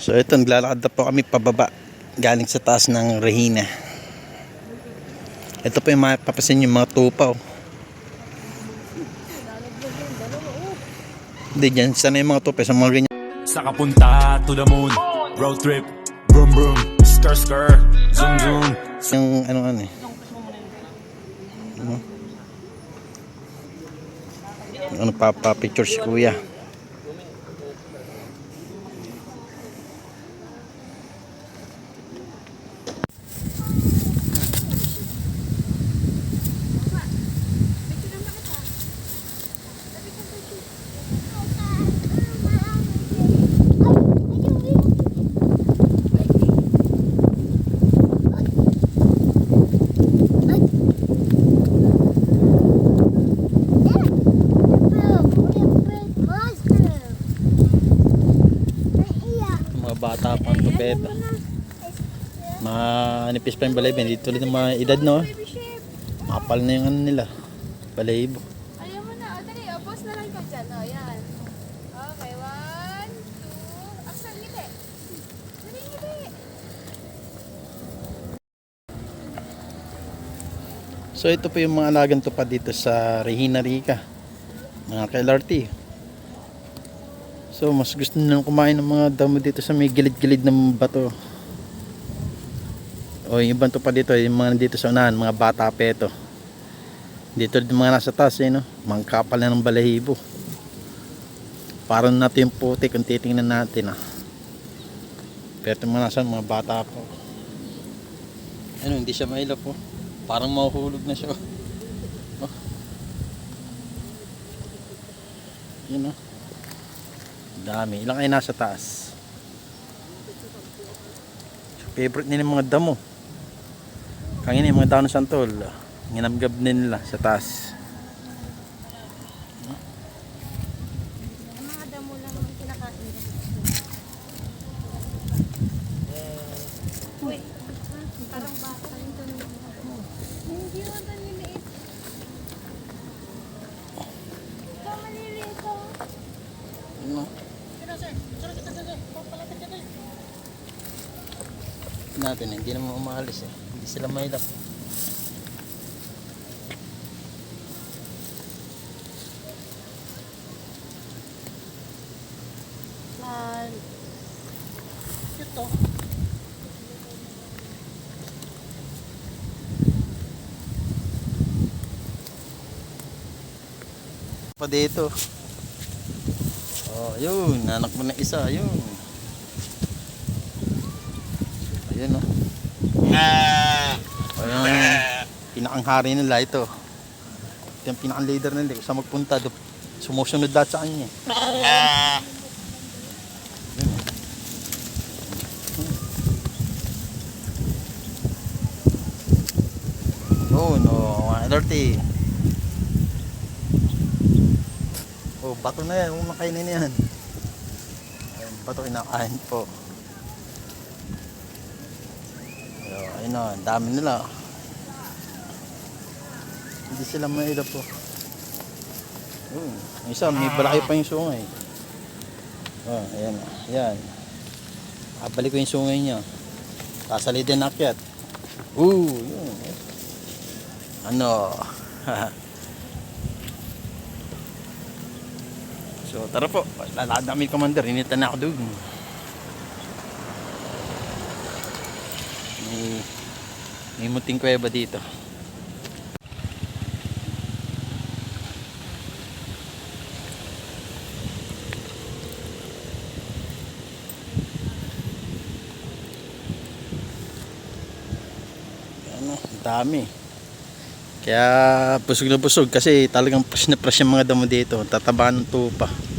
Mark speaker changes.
Speaker 1: So ito, naglalakad na po kami pababa galing sa taas ng Regina. Ito po yung mapapasin yung mga tupaw. Hindi dyan, sana yung mga tupaw sa mga ganyan.
Speaker 2: Sa kapunta to the moon Road trip Vroom vroom Skr skr Zoom zoom
Speaker 1: Yung ano ano eh. Ano? Ano papapicture si kuya. Mga bata pang tupeta. Manipis pa yung balayibo. Hindi tulad ng mga edad no. Makapal na yung ano nila. Balayibo.
Speaker 3: Ayaw mo na. O, dali. Pause na lang ka dyan. O, yan. Okay, one, two. Action, ngiti. Dali, ngiti.
Speaker 1: So ito po yung mga alagang tupad dito sa Regina Rica. Mga KLRT. So mas gusto nilang kumain ng mga damo dito sa may gilid-gilid ng bato. O yung ibang tupad dito, yung mga dito sa unahan, mga bata pa ito. Dito yung mga nasa taas, eh, no? Mga kapal na ng balahibo. Parang natin yung puti kung titingnan natin. Ah. Pero itong mga nasa mga bata pa. Ano, hindi siya mailap po. Parang mahuhulog na siya. Oh. Yun oh. Dami. Ilang ay nasa taas. Favorite nila mga damo. Kangin yung mga daon ng santol. Ginamgab nila sa taas.
Speaker 3: Mga
Speaker 1: natin hindi naman umalis eh. Hindi sila mailap
Speaker 3: Man.
Speaker 1: ito pa dito oh yun anak mo na isa yun. Ayun oh. Ayun pinakanghari nila ito. Ito yung pinakang leader nila kung saan magpunta sumusunod lahat sa kanya. Eh. Oh no, 130. Oh, bato na yan. Umakainin na yan. Ayun, bato kinakain po. Ayun, na, ang dami nila. Hindi sila mailap po. Ayun, yung isa, may balaki pa yung sungay. Oh, ayan, ayan. Abalik ko yung sungay niya. Kasali din akyat. Ooh, yun. Ano? so, tara po. Lalakad na kami, Commander. Inita na ako doon. May, may muting kuweba dito. Ano, dami. Kaya busog na busog kasi talagang fresh na fresh yung mga damo dito. Tataba ng tupa.